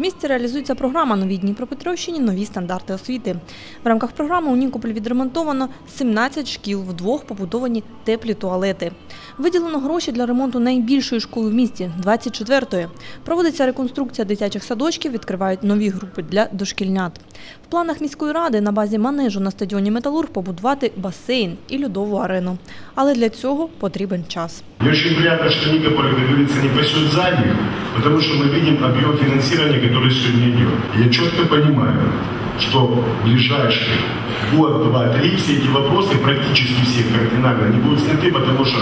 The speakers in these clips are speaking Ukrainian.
В місті реалізується програма «Нові Дніпропетровщині. Нові стандарти освіти». В рамках програми у Нікополі відремонтовано 17 шкіл, вдвох побудовані теплі туалети. Виділено гроші для ремонту найбільшої школи в місті – 24-ї. Проводиться реконструкція дитячих садочків, відкривають нові групи для дошкільнят. В планах міської ради на базі манежу на стадіоні «Металург» побудувати басейн і льодову арену. Але для цього потрібен час. Мне очень приятно, что Никополь, как говорится, не пасет задних, потому что мы видим объем финансирования, который сегодня идет. Я четко понимаю, что в ближайший год, два, три все эти вопросы, практически все кардинально, не будут сняты, потому что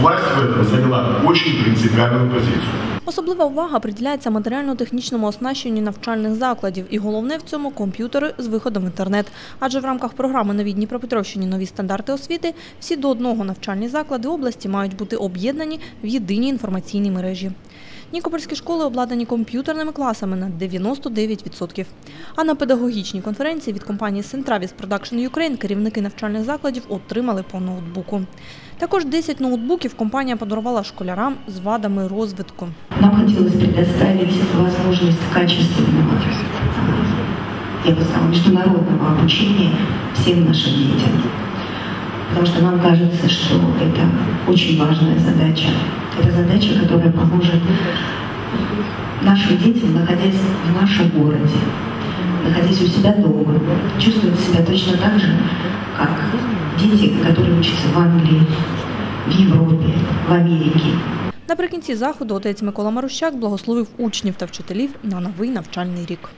власть в этом заняла очень принципиальную позицию. Особлива увага приділяється матеріально-технічному оснащенню навчальних закладів. І головне в цьому – комп'ютери з виходом в інтернет. Адже в рамках програми «Нові Дніпропетровщині. Нові стандарти освіти» всі до одного навчальні заклади області мають бути об'єднані в єдиній інформаційній мережі. Нікопольські школи обладнані комп'ютерними класами на 99%. А на педагогічній конференції від компанії Centravis Production Ukraine керівники навчальних закладів отримали по ноутбуку. Також 10 ноутбуків компанія подарувала школярам з вадами розвитку. Нам хотелось предоставить возможность качественного, я бы сказала, международного обучения всем нашим детям Потому что нам кажется, что это очень важная задача. Это задача, которая поможет нашим детям, находясь в нашем городе, находясь у себя дома, чувствовать себя точно так же, как дети, которые учатся в Англии, в Европе, в Америке. Наприкінці заходу отець Микола Марущак благословив учнів та вчителів на новий навчальний рік.